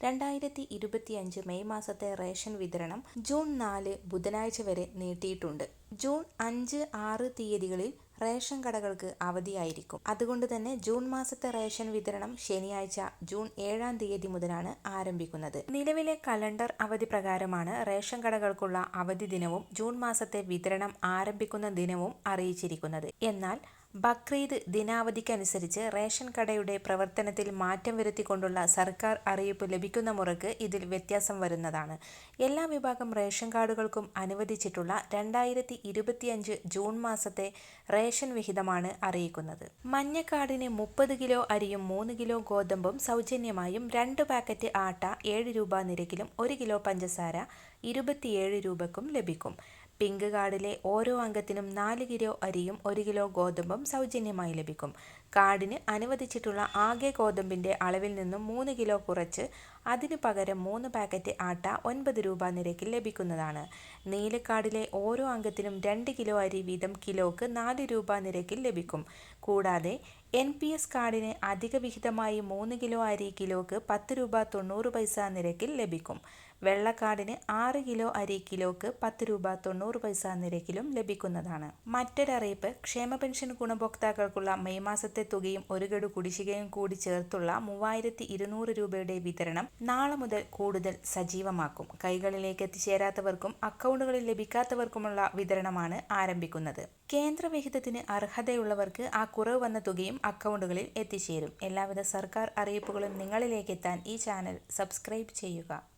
രണ്ടായിരത്തി ഇരുപത്തിയഞ്ച് മെയ് മാസത്തെ റേഷൻ വിതരണം ജൂൺ നാല് ബുധനാഴ്ച വരെ നീട്ടിയിട്ടുണ്ട്. ജൂൺ അഞ്ച് ആറ് തീയതികളിൽ റേഷൻ കടകൾക്ക് അവധിയായിരിക്കും. അതുകൊണ്ട് തന്നെ ജൂൺ മാസത്തെ റേഷൻ വിതരണം ശനിയാഴ്ച ജൂൺ ഏഴാം തീയതി മുതലാണ് ആരംഭിക്കുന്നത്. നിലവിലെ കലണ്ടർ അവധി പ്രകാരമാണ് റേഷൻ കടകൾക്കുള്ള അവധി ദിനവും ജൂൺ മാസത്തെ വിതരണം ആരംഭിക്കുന്ന ദിനവും അറിയിച്ചിരിക്കുന്നത്. എന്നാൽ ബക്രീദ് ദിനാവധിക്കനുസരിച്ച് റേഷൻ കടയുടെ പ്രവർത്തനത്തിൽ മാറ്റം വരുത്തിക്കൊണ്ടുള്ള സർക്കാർ അറിയിപ്പ് ലഭിക്കുന്ന മുറയ്ക്ക് ഇതിൽ വ്യത്യാസം വരുന്നതാണ്. എല്ലാ വിഭാഗം റേഷൻ കാർഡുകൾക്കും അനുവദിച്ചിട്ടുള്ള രണ്ടായിരത്തി ഇരുപത്തിയഞ്ച് ജൂൺ മാസത്തെ റേഷൻ വിഹിതമാണ് അറിയിക്കുന്നത്. മഞ്ഞക്കാടിന് മുപ്പത് കിലോ അരിയും മൂന്ന് കിലോ ഗോതമ്പും സൗജന്യമായും രണ്ട് പാക്കറ്റ് ആട്ട ഏഴ് രൂപ നിരക്കിലും ഒരു കിലോ പഞ്ചസാര ഇരുപത്തിയേഴ് രൂപക്കും ലഭിക്കും. പിങ്ക് കാർഡിലെ ഓരോ അംഗത്തിനും നാല് കിലോ അരിയും ഒരു കിലോ ഗോതമ്പും സൗജന്യമായി ലഭിക്കും. കാർഡിന് അനുവദിച്ചിട്ടുള്ള ആകെ ഗോതമ്പിന്റെ അളവിൽ നിന്നും മൂന്ന് കിലോ കുറച്ച് അതിനു പകരം മൂന്ന് പാക്കറ്റ് ആട്ട ഒൻപത് രൂപ നിരക്കിൽ ലഭിക്കുന്നതാണ്. നീലക്കാർഡിലെ ഓരോ അംഗത്തിനും രണ്ട് കിലോ അരി വീതം കിലോക്ക് നാല് രൂപ നിരക്കിൽ ലഭിക്കും. കൂടാതെ എൻ പി എസ് കാർഡിന് അധിക വിഹിതമായി മൂന്ന് കിലോ അരി കിലോക്ക് പത്ത് രൂപ തൊണ്ണൂറ് പൈസ നിരക്കിൽ ലഭിക്കും. വെള്ള കാർഡിന് ആറ് കിലോ അരി കിലോക്ക് പത്ത് രൂപ തൊണ്ണൂറ് പൈസ നിരക്കിലും ലഭിക്കുന്നതാണ്. മറ്റൊരറിയിപ്പ് ക്ഷേമ പെൻഷൻ ഗുണഭോക്താക്കൾക്കുള്ള മെയ് മാസത്തെ തുകയും ഒരു ഗഡു കുടിശ്ശികയും കൂടി ചേർത്തുള്ള മൂവായിരത്തി ഇരുന്നൂറ് രൂപയുടെ വിതരണം നാളെ മുതൽ കൂടുതൽ സജീവമാക്കും. കൈകളിലേക്ക് എത്തിച്ചേരാത്തവർക്കും അക്കൗണ്ടുകളിൽ ലഭിക്കാത്തവർക്കുമുള്ള വിതരണമാണ് ആരംഭിക്കുന്നത്. കേന്ദ്രവിഹിതത്തിന് അർഹതയുള്ളവർക്ക് ആ കുറവ് വന്ന തുകയും അക്കൗണ്ടുകളിൽ എത്തിച്ചേരും. എല്ലാവിധ സർക്കാർ അറിയിപ്പുകളും നിങ്ങളിലേക്കെത്താൻ ഈ ചാനൽ സബ്സ്ക്രൈബ് ചെയ്യുക.